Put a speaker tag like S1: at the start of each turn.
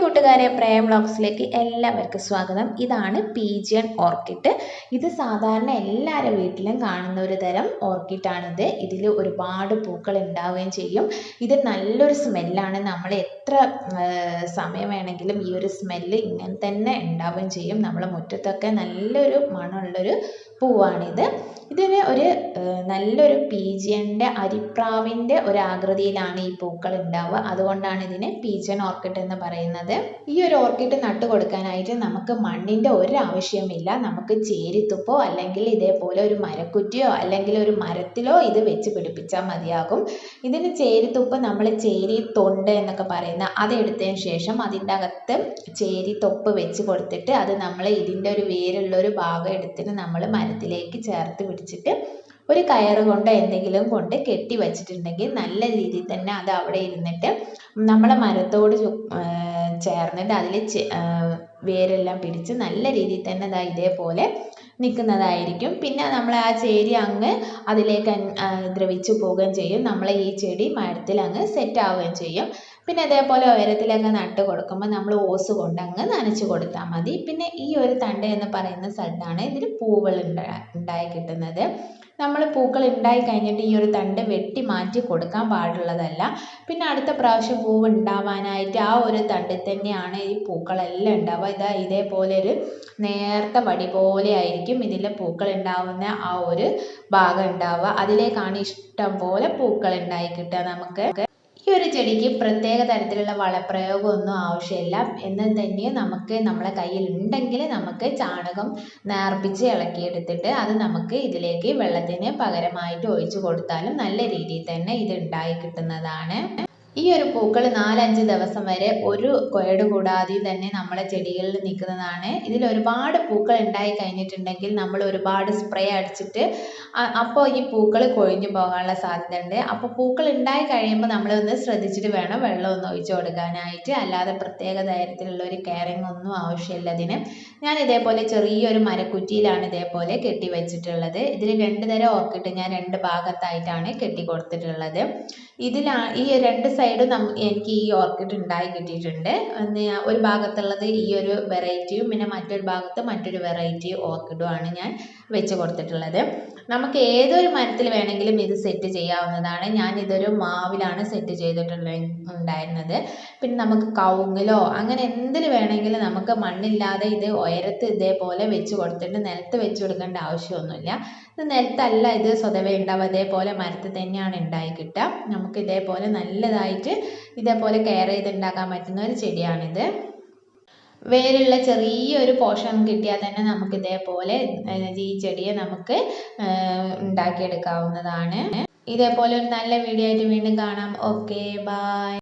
S1: കൂട്ടുകാരെ പ്രേം ബ്ലോഗ്സിലേക്ക് എല്ലാവർക്കും സ്വാഗതം. ഇതാണ് പീജിയൻ ഓർക്കിഡ്. ഇത് സാധാരണ എല്ലാവരുടെ വീട്ടിലും കാണുന്ന ഒരു തരം ഓർക്കിഡാണിത്. ഇതിൽ ഒരുപാട് പൂക്കൾ ഉണ്ടാവുകയും ചെയ്യും. ഇത് നല്ലൊരു സ്മെല്ലാണ്. നമ്മൾ എത്ര സമയം വേണമെങ്കിലും ഈ ഒരു സ്മെല്ല് ഇങ്ങനെ തന്നെ ഉണ്ടാവുകയും ചെയ്യും. നമ്മളെ മുറ്റത്തൊക്കെ നല്ലൊരു മണമുള്ളൊരു പൂവാണിത്. ഇതിന് ഒരു നല്ലൊരു പീജിയന്റെ അരിപ്രാവിന്റെ ഒരു ആകൃതിയിലാണ് ഈ പൂക്കൾ ഉണ്ടാവുക. അതുകൊണ്ടാണ് ഇതിന് പീജിയൻ ഓർക്കിഡ് എന്ന് പറയുന്നത്. ഈ ഒരു ഓർക്കിഡ് നട്ടു കൊടുക്കാനായിട്ട് നമുക്ക് മണ്ണിന്റെ ഒരു ആവശ്യമില്ല നമുക്ക് ചേരിത്തുപ്പോ അല്ലെങ്കിൽ ഇതേപോലെ ഒരു മരക്കുറ്റിയോ അല്ലെങ്കിൽ ഒരു മരത്തിലോ ഇത് വെച്ച് പിടിപ്പിച്ചാൽ മതിയാകും. ഇതിന് ചേരിത്തുപ്പ് നമ്മൾ ചേരി തൊണ്ട് എന്നൊക്കെ പറയുന്ന അതെടുത്തതിന് ശേഷം അതിന്റെ അകത്ത് ചേരി തൊപ്പ് വെച്ച് കൊടുത്തിട്ട് അത് നമ്മൾ ഇതിന്റെ ഒരു വേരുള്ള ഒരു ഭാഗം എടുത്തിട്ട് നമ്മൾ മരത്തിലേക്ക് ചേർത്ത് പിടിച്ചിട്ട് ഒരു കയറ് കൊണ്ട് എന്തെങ്കിലും കൊണ്ട് കെട്ടി വെച്ചിട്ടുണ്ടെങ്കിൽ നല്ല രീതിയിൽ തന്നെ അത് അവിടെ ഇരുന്നിട്ട് നമ്മളെ മരത്തോട് ചേർന്നിട്ട് അതിൽ വേരെല്ലാം പിടിച്ച് നല്ല രീതിയിൽ തന്നെ ദാ ഇതേപോലെ നിൽക്കുന്നതായിരിക്കും. പിന്നെ നമ്മൾ ആ ചേരി അങ്ങ് അതിലേക്ക് ദ്രവിച്ചു പോവുകയും ചെയ്യും. നമ്മളെ ഈ ചെടി മരത്തിൽ അങ്ങ് സെറ്റ് ആവുകയും ചെയ്യും. പിന്നെ അതേപോലെ ഉയരത്തിലൊക്കെ നട്ട് കൊടുക്കുമ്പോൾ നമ്മൾ ഓസ് കൊണ്ട് അങ്ങ് നനച്ച് കൊടുത്താൽ മതി. പിന്നെ ഈ ഒരു തണ്ട് എന്ന് പറയുന്ന സ്ഥലത്താണ് ഇതിൽ പൂവുകൾ ഉണ്ടായി കിട്ടുന്നത്. നമ്മൾ പൂക്കൾ ഉണ്ടായി കഴിഞ്ഞിട്ട് ഈ ഒരു തണ്ട് വെട്ടി മാറ്റി കൊടുക്കാൻ പാടുള്ളതല്ല. പിന്നെ അടുത്ത പ്രാവശ്യം പൂവ് ഉണ്ടാവാനായിട്ട് ആ ഒരു തണ്ടിൽ തന്നെയാണ് ഈ പൂക്കളെല്ലാം ഉണ്ടാവുക. ഇതാ ഇതേപോലെ ഒരു നേർത്ത വടി പോലെ ആയിരിക്കും ഇതിലെ പൂക്കൾ ഉണ്ടാവുന്ന ആ ഒരു ഭാഗം ഉണ്ടാവുക. അതിലേക്കാണ് ഇഷ്ടം പോലെ പൂക്കൾ ഉണ്ടായി കിട്ടുക നമുക്ക്. ഈ ഒരു ചെടിക്ക് പ്രത്യേക തരത്തിലുള്ള വളപ്രയോഗമൊന്നും ആവശ്യമില്ല. എന്ന് തന്നെ നമുക്ക് നമ്മളെ കയ്യിൽ ഉണ്ടെങ്കിൽ നമുക്ക് ചാണകം നേർപ്പിച്ച് ഇളക്കിയെടുത്തിട്ട് അത് നമുക്ക് ഇതിലേക്ക് വെള്ളത്തിന് പകരമായിട്ട് ഒഴിച്ചു കൊടുത്താലും നല്ല രീതിയിൽ തന്നെ ഇത് ഉണ്ടായി കിട്ടുന്നതാണ്. ഈ ഒരു പൂക്കൾ നാലഞ്ച് ദിവസം വരെ ഒരു കേട് കൂടാതെ തന്നെ നമ്മളെ ചെടികളിൽ നിൽക്കുന്നതാണ്. ഇതിൽ ഒരുപാട് പൂക്കൾ ഉണ്ടായി കഴിഞ്ഞിട്ടുണ്ടെങ്കിൽ നമ്മൾ ഒരുപാട് സ്പ്രേ അടിച്ചിട്ട് അപ്പോൾ ഈ പൂക്കൾ കൊഴിഞ്ഞു പോകാനുള്ള സാധ്യത ഉണ്ട് അപ്പോൾ പൂക്കൾ ഉണ്ടായി കഴിയുമ്പോൾ നമ്മളൊന്ന് ശ്രദ്ധിച്ചിട്ട് വേണം വെള്ളം ഒന്ന് ഒഴിച്ചു കൊടുക്കാനായിട്ട്. അല്ലാതെ പ്രത്യേക തരത്തിലുള്ള ഒരു കെയറിങ് ഒന്നും ആവശ്യമില്ല അതിന്. ഞാൻ ഇതേപോലെ ചെറിയൊരു മരക്കുറ്റിയിലാണ് ഇതേപോലെ കെട്ടി വെച്ചിട്ടുള്ളത്. ഇതിൽ രണ്ട് തരം ഓർക്കിഡ് ഞാൻ രണ്ട് ഭാഗത്തായിട്ടാണ് കെട്ടി കൊടുത്തിട്ടുള്ളത്. ഇതിലാ ഈ രണ്ട് സൈഡും എനിക്ക് ഈ ഓർക്കിഡ് ഉണ്ടായി കിട്ടിയിട്ടുണ്ട്. ഒരു ഭാഗത്തുള്ളത് ഈ ഒരു വെറൈറ്റിയും പിന്നെ മറ്റൊരു ഭാഗത്ത് മറ്റൊരു വെറൈറ്റി ഓർക്കിഡും ഞാൻ വെച്ച് കൊടുത്തിട്ടുള്ളത്. നമുക്ക് ഏതൊരു മരത്തിൽ വേണമെങ്കിലും ഇത് സെറ്റ് ചെയ്യാവുന്നതാണ്. ഞാൻ ഇതൊരു മാവിലാണ് സെറ്റ് ചെയ്തിട്ടുള്ളത് ഉണ്ടായിരുന്നത്. പിന്നെ നമുക്ക് കവുങ്ങിലോ അങ്ങനെ എന്തിൽ വേണമെങ്കിലും നമുക്ക് മണ്ണില്ലാതെ ഇത് ഉയരത്ത് ഇതേപോലെ വെച്ച് കൊടുത്തിട്ട് നിലത്ത് വെച്ച് കൊടുക്കേണ്ട ആവശ്യമൊന്നുമില്ല. ഇത് നിലത്തല്ല ഇത് സ്വതവേ ഉണ്ടാവുക. അതേപോലെ മരത്ത് തന്നെയാണ് ഉണ്ടായി കിട്ടുക. നമുക്ക് ഇതേപോലെ നല്ലതായിട്ട് ഇതേപോലെ കെയർ ചെയ്ത് ഉണ്ടാക്കാൻ പറ്റുന്ന ഒരു ചെടിയാണിത്. വേരുള്ള ചെറിയൊരു പോഷൻ കിട്ടിയാൽ തന്നെ നമുക്ക് ഇതേപോലെ ഈ ചെടിയെ നമുക്ക് ഉണ്ടാക്കിയെടുക്കാവുന്നതാണ്. ഇതേപോലെ ഒരു നല്ല വീഡിയോ ആയിട്ട് വീണ്ടും കാണാം. Okay bye